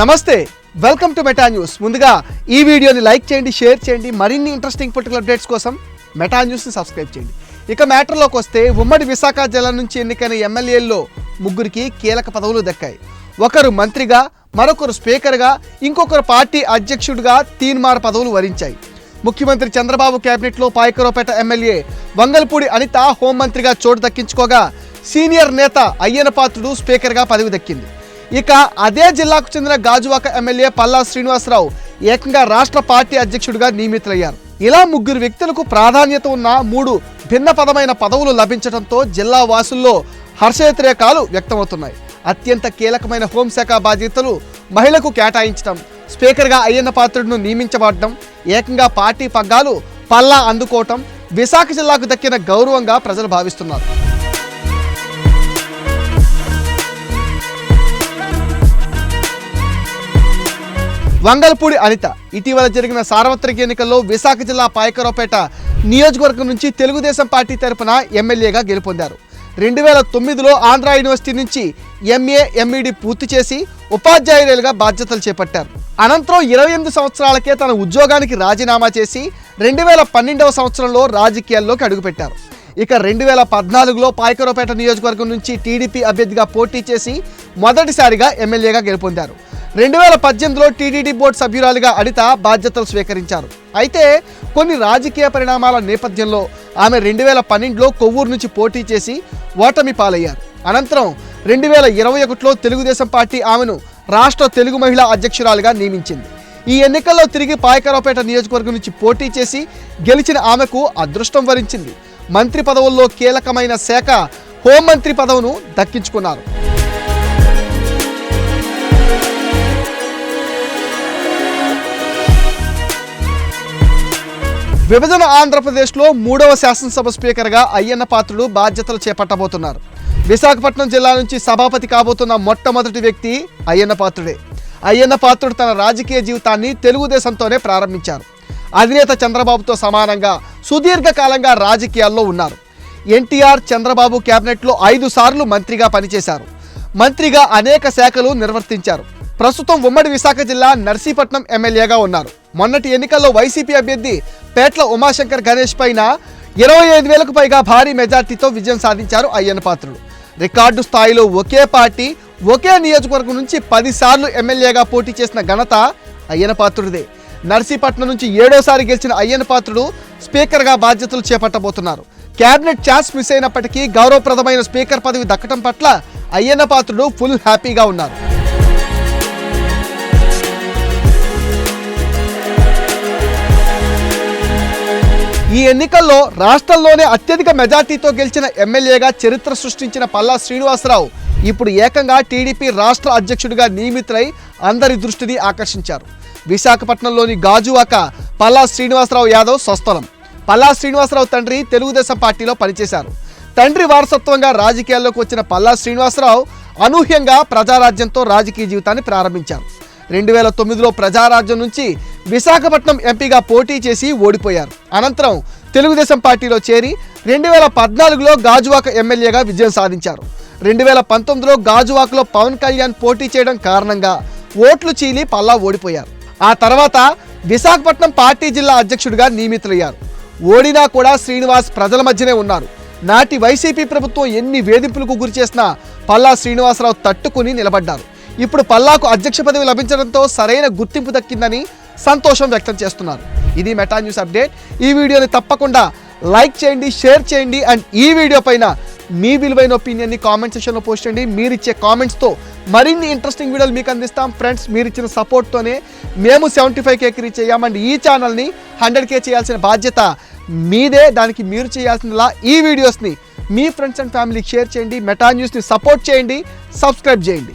నమస్తే welcome to meta news ముందుగా ఈ వీడియోని లైక్ చేయండి షేర్ చేయండి మరిన్ని ఇంట్రెస్టింగ్ పొలిటికల్ అప్డేట్స్ కోసం మెటా న్యూస్ని సబ్స్క్రైబ్ చేయండి. ఇక మ్యాటర్లోకి వస్తే ఉమ్మడి విశాఖ జిల్లా నుంచి ఎన్నికైన ఎమ్మెల్యేల్లో ముగ్గురికి కీలక పదవులు దక్కాయి. ఒకరు మంత్రిగా మరొకరు స్పీకర్గా ఇంకొకరు పార్టీ అధ్యక్షుడిగా తీన్మార్ పదవులు వరించాయి. ముఖ్యమంత్రి చంద్రబాబు కేబినెట్లో పాయకరోపేట ఎమ్మెల్యే వంగల్పూడి అనిత హోంమంత్రిగా చోటు దక్కించుకోగా సీనియర్ నేత అయ్యన పాత్రుడు స్పీకర్గా పదవి దక్కింది. ఇక అదే జిల్లాకు చెందిన గాజువాక ఎమ్మెల్యే పల్లా శ్రీనివాసరావు ఏకంగా రాష్ట్ర పార్టీ అధ్యక్షుడిగా నియమితులయ్యారు. ఇలా ముగ్గురు వ్యక్తులకు ప్రాధాన్యత ఉన్న మూడు భిన్న పదమైన పదవులు లభించడంతో జిల్లా వాసుల్లో హర్షవ్యతిరేకాలు వ్యక్తమవుతున్నాయి. అత్యంత కీలకమైన హోంశాఖ బాధ్యతలు మహిళకు కేటాయించడం స్పీకర్గా అయ్యన్న పాత్రుడును నియమించబడడం ఏకంగా పార్టీ పగ్గాలు పల్లా అందుకోవటం విశాఖ జిల్లాకు దక్కిన గౌరవంగా ప్రజలు భావిస్తున్నారు. వంగల్పూడి అనిత. ఇటీవల జరిగిన సార్వత్రిక ఎన్నికల్లో విశాఖ జిల్లా పాయకరావుపేట నియోజకవర్గం నుంచి తెలుగుదేశం పార్టీ తరపున ఎమ్మెల్యేగా గెలుపొందారు. రెండు వేల తొమ్మిదిలో ఆంధ్ర యూనివర్సిటీ నుంచి ఎంఏ ఎంఈడి పూర్తి చేసి ఉపాధ్యాయురాలుగా బాధ్యతలు చేపట్టారు. అనంతరం ఇరవై ఎనిమిది సంవత్సరాలకే తన ఉద్యోగానికి రాజీనామా చేసి రెండు వేల పన్నెండవ సంవత్సరంలో రాజకీయాల్లోకి అడుగుపెట్టారు. ఇక రెండు వేల పద్నాలుగులో పాయకరావుపేట నియోజకవర్గం నుంచి టీడీపీ అభ్యర్థిగా పోటీ చేసి మొదటిసారిగా ఎమ్మెల్యేగా గెలుపొందారు. రెండు వేల పద్దెనిమిదిలో టీడీడీ బోర్డు సభ్యురాలిగా అడిత బాధ్యతలు స్వీకరించారు. అయితే కొన్ని రాజకీయ పరిణామాల నేపథ్యంలో ఆమె రెండు వేల పన్నెండులో కొవ్వూరు నుంచి పోటీ చేసి ఓటమి పాలయ్యారు. అనంతరం రెండు వేల ఇరవై ఒకటిలో తెలుగుదేశం పార్టీ ఆమెను రాష్ట్ర తెలుగు మహిళా అధ్యక్షురాలిగా నియమించింది. ఈ ఎన్నికల్లో తిరిగి పాయకరావుపేట నియోజకవర్గం నుంచి పోటీ చేసి గెలిచిన ఆమెకు అదృష్టం వరించింది. మంత్రి పదవుల్లో కీలకమైన శాఖ హోంమంత్రి పదవును దక్కించుకున్నారు. విభజన ఆంధ్రప్రదేశ్లో మూడవ శాసనసభ స్పీకర్గా అయ్యన్న పాత్రుడు బాధ్యతలు చేపట్టబోతున్నారు. విశాఖపట్నం జిల్లా నుంచి సభాపతి కాబోతున్న మొట్టమొదటి వ్యక్తి అయ్యన్న పాత్రుడే. అయ్యన్న పాత్రుడు తన రాజకీయ జీవితాన్ని తెలుగుదేశంతోనే ప్రారంభించారు. అధినేత చంద్రబాబుతో సమానంగా సుదీర్ఘకాలంగా రాజకీయాల్లో ఉన్నారు. ఎన్టీఆర్ చంద్రబాబు క్యాబినెట్లో ఐదు సార్లు మంత్రిగా పనిచేశారు. మంత్రిగా అనేక శాఖలు నిర్వర్తించారు. ప్రస్తుతం ఉమ్మడి విశాఖ జిల్లా నర్సీపట్నం ఎమ్మెల్యేగా ఉన్నారు. మొన్నటి ఎన్నికల్లో వైసీపీ అభ్యర్థి పేట్ల ఉమాశంకర్ గణేష్ పైన ఇరవై ఐదు వేలకు పైగా భారీ మెజార్టీతో విజయం సాధించారు అయ్యన్న పాత్రుడు రికార్డు స్థాయిలో ఒకే పార్టీ ఒకే నియోజకవర్గం నుంచి పదిసార్లు ఎమ్మెల్యేగా పోటీ చేసిన ఘనత అయ్యన పాత్రుడిదే. నర్సీపట్నం నుంచి ఏడోసారి గెలిచిన అయ్యన పాత్రుడు స్పీకర్గా బాధ్యతలు చేపట్టబోతున్నారు. కేబినెట్ ఛాన్స్ మిస్ అయినప్పటికీ గౌరవప్రదమైన స్పీకర్ పదవి దక్కడం పట్ల అయ్యన్న పాత్రుడు ఫుల్ హ్యాపీగా ఉన్నారు. ఈ ఎన్నికల్లో రాష్ట్రంలోనే అత్యధిక మెజార్టీతో గెలిచిన ఎమ్మెల్యేగా చరిత్ర సృష్టించిన పల్లా శ్రీనివాసరావు ఇప్పుడు ఏకంగా టీడీపీ రాష్ట్ర అధ్యక్షుడిగా నియమితులై అందరి దృష్టిని ఆకర్షించారు. విశాఖపట్నంలోని గాజువాక పల్లా శ్రీనివాసరావు యాదవ్ స్వస్థలం. పల్లా శ్రీనివాసరావు తండ్రి తెలుగుదేశం పార్టీలో పనిచేశారు. తండ్రి వారసత్వంగా రాజకీయాల్లోకి వచ్చిన పల్లా శ్రీనివాసరావు అనూహ్యంగా ప్రజారాజ్యంతో రాజకీయ జీవితాన్ని ప్రారంభించారు. రెండు వేల తొమ్మిదిలో ప్రజారాజ్యం నుంచి విశాఖపట్నం ఎంపీగా పోటీ చేసి ఓడిపోయారు. అనంతరం తెలుగుదేశం పార్టీలో చేరి రెండు వేల పద్నాలుగులో గాజువాక ఎమ్మెల్యేగా విజయం సాధించారు. రెండు వేల పంతొమ్మిదిలో గాజువాకలో పవన్ కళ్యాణ్ పోటీ చేయడం కారణంగా ఓట్లు చీలి పల్లా ఓడిపోయారు. ఆ తర్వాత విశాఖపట్నం పార్టీ జిల్లా అధ్యక్షుడిగా నియమితులయ్యారు. ఓడినా కూడా శ్రీనివాస్ ప్రజల మధ్యనే ఉన్నారు. నాటి వైసీపీ ప్రభుత్వం ఎన్ని వేధింపులకు గురి చేసినా పల్లా శ్రీనివాసరావు తట్టుకుని నిలబడ్డారు. ఇప్పుడు పల్లాకు అధ్యక్ష పదవి లభించడంతో సరైన గుర్తింపు దక్కిందని సంతోషం వ్యక్తం చేస్తున్నారు. ఇది మెటా న్యూస్ అప్డేట్ ఈ వీడియోని తప్పకుండా లైక్ చేయండి షేర్ చేయండి అండ్ ఈ వీడియో పైన మీ విలువైన ఒపీనియన్ని కామెంట్ సెక్షన్లో పోస్ట్ చేయండి. మీరు ఇచ్చే కామెంట్స్తో మరిన్ని ఇంట్రెస్టింగ్ వీడియోలు మీకు అందిస్తాం. ఫ్రెండ్స్ మీరు ఇచ్చిన సపోర్ట్తోనే మేము సెవెంటీ ఫైవ్ కేకి రీచ్ అయ్యాం అండ్ ఈ ఛానల్ని హండ్రెడ్ కే చేయాల్సిన బాధ్యత మీదే. దానికి మీరు చేయాల్సిందిలా ఈ వీడియోస్ని మీ ఫ్రెండ్స్ అండ్ ఫ్యామిలీకి షేర్ చేయండి. మెటా న్యూస్ని సపోర్ట్ చేయండి. సబ్స్క్రైబ్ చేయండి.